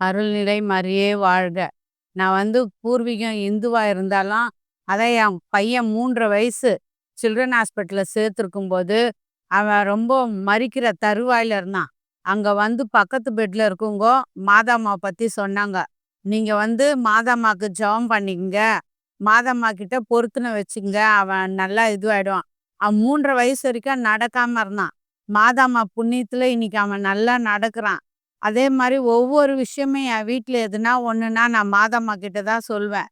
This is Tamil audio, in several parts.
அருள்நிலை மாதிரியே வாழ்க! நான் வந்து பூர்வீகம் இந்துவா இருந்தாலும், அதை என் பையன் மூன்றரை வயசு சில்ட்ரன் ஹாஸ்பிட்டல்ல சேர்த்துருக்கும்போது, அவன் ரொம்ப மறிக்கிற தருவாயில இருந்தான். அங்க வந்து பக்கத்து பெட்டில் இருக்கவங்கோ, மாதாம்மாவ பத்தி சொன்னாங்க. "நீங்க வந்து மாதாம்மாக்கு ஜெபம் பண்ணிக்கங்க. மாதாம்மா கிட்ட பொருத்தனை வச்சுக்கங்க. அவன் நல்லா இதுவாயிடுவான்." அவன் மூன்றரை வயசு வரைக்கும் நடக்காம இருந்தான். மாதாம்மா புண்ணியத்தில் இன்னைக்கு அவன் நல்லா நடக்கிறான் அதே மாதிரி ஒவ்வொரு விஷயமும் என் வீட்டில் எதுனா ஒன்றுனா நான் மாதம்மா கிட்ட தான் சொல்வேன்.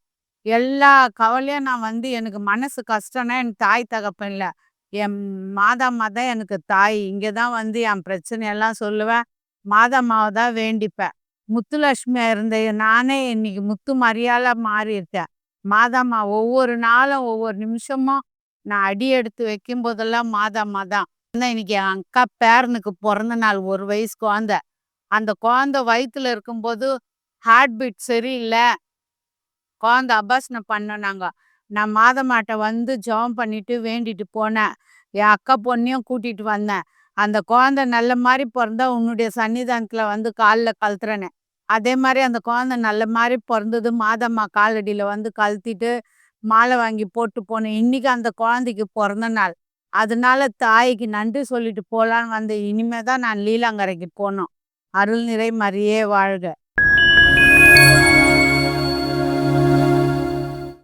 எல்லா கவலையும் நான் வந்து எனக்கு மனசு கஷ்டம்னா, எனக்கு தாய் தகப்பன் இல்லை என் மாதாம்மா தான் எனக்கு தாய். இங்கே தான் வந்து என் பிரச்சனையெல்லாம் சொல்லுவேன். மாதாம்மாவை தான் வேண்டிப்பேன். முத்துலட்சுமியாக இருந்த நானே இன்னைக்கு முத்து மரியாதை மாறியிருக்கேன். மாதாம்மா ஒவ்வொரு நாளும், ஒவ்வொரு நிமிஷமும் நான் அடி எடுத்து வைக்கும்போதெல்லாம் மாதாம்மா தான். இன்னைக்கு என் அக்கா பேரனுக்கு பிறந்த நாள் ஒரு வயசு குழந்த. அந்த குழந்தை வயிற்றுல இருக்கும்போது, ஹார்ட் பீட் சரியில்லை குழந்த பண்ணோம் நாங்கள் நான் மாதம்மாட்ட வந்து ஜெபம் பண்ணிட்டு வேண்டிட்டு போனேன். என் அக்கா பொண்ணையும் கூட்டிகிட்டு வந்தேன். அந்த குழந்தை நல்ல மாதிரி பிறந்தா உன்னுடைய சன்னிதானத்தில் வந்து காலில் கழுத்துறேனே அதே மாதிரி அந்த குழந்தை நல்ல மாதிரி பிறந்தது மாதம்மா காலடியில் வந்து கழுத்திட்டு மாலை வாங்கி போட்டு போனேன். இன்னைக்கு அந்த குழந்தைக்கு பிறந்த நாள். அதனால தாய்க்கு நன்றி சொல்லிட்டு போகலான்னு வந்த இனிமே தான் நான் லீலாங்கரைக்கு போனோம் அருள் அருள்நிறை மறியே வாழ்க!